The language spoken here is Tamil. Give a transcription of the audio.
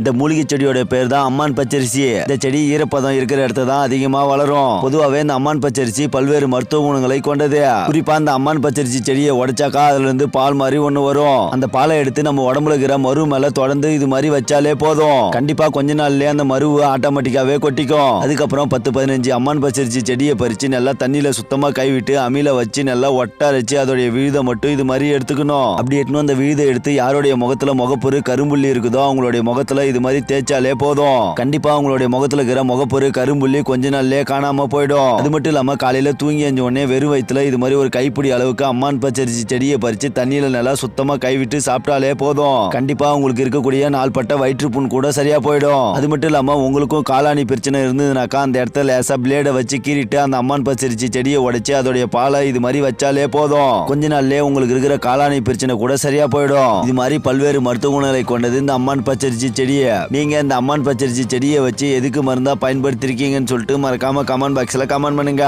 இந்த மூலிகை செடியோட பேர் தான் அம்மான் பச்சரிசி. இந்த செடி ஈரப்பதம் இருக்கிற இடத்துல தான் அதிகமா வளரும். பொதுவாகவே இந்த அம்மான் பச்சரிசி பல்வேறு மருத்துவ குணங்களை கொண்டது. குறிப்பா இந்த அம்மான் பச்சரிசி செடியை உடைச்சாக்கா அதுல இருந்து பால் மாதிரி ஒண்ணு வரும். அந்த பாலை எடுத்து நம்ம உடம்புல இருக்கிற மரு மேல தொடர்ந்து இது மாதிரி வச்சாலே போதும். கண்டிப்பா கொஞ்ச நாள்லயே அந்த மருவு ஆட்டோமேட்டிக்காவே கொட்டிக்கும். அதுக்கப்புறம் பத்து பதினஞ்சு அம்மான் பச்சரிசி செடியை பறிச்சு நல்லா தண்ணியில சுத்தமா கைவிட்டு அமில வச்சு நல்லா ஒட்டரைச்சு அதோடைய விழுதை மட்டும் இது மாதிரி எடுத்துக்கணும். அப்படி எட்டுன்னு அந்த விழுதை எடுத்து யாருடைய முகத்துல முகப்பொரு கரும்புள்ளி இருக்குதோ அவங்களுடைய முகத்துல இது மாதிரி தேய்ச்சாலே போதும். கண்டிப்பா உங்களுடைய முகத்துல இருக்கிற முகப்பொரு கரும்புள்ளி கொஞ்ச நாள்லயே காணாம போயிடும். அது மட்டும் இல்லாம காலையில தூங்கி அஞ்ச உடனே வெறும் வயிற்றுல இது மாதிரி ஒரு கைப்பிடி அளவுக்கு அம்மான் பச்சரிசி செடியை பறிச்சு தண்ணியில நல்லா சுத்தமா கைவிட்டு சாப்பிட்டாலே போதும். கண்டிப்பா உங்களுக்கு இருக்கக்கூடிய நாள்பட்ட வயிற்றுப்புண் கூட சரியா போயிடும். அது மட்டும் இல்லாம உங்களுக்கும் காலாணி பிரச்சனை இருந்ததுனாக்கா அந்த இடத்துல லேசா பிளேட வச்சு கீறிட்டு அந்த அம்மான் பச்சரிசி செடியை உடைச்சு அதோடைய பாலை இது மாதிரி வச்சாலே போதும். கொஞ்ச நாள்லயே உங்களுக்கு இருக்கிற காலாணி பிரச்சனை கூட சரியா போயிடும். இது மாதிரி பல்வேறு மருத்துவ குணங்களை கொண்டது இந்த அம்மான் பச்சரிசி செடியை நீங்கள் இந்த அம்மான் பச்சரிசி செடியை வச்சு எதுக்கு மருந்தா பயன்படுத்திருக்கீங்கன்னு சொல்லிட்டு மறக்காமல் கமெண்ட் பாக்ஸில் கமெண்ட் பண்ணுங்க.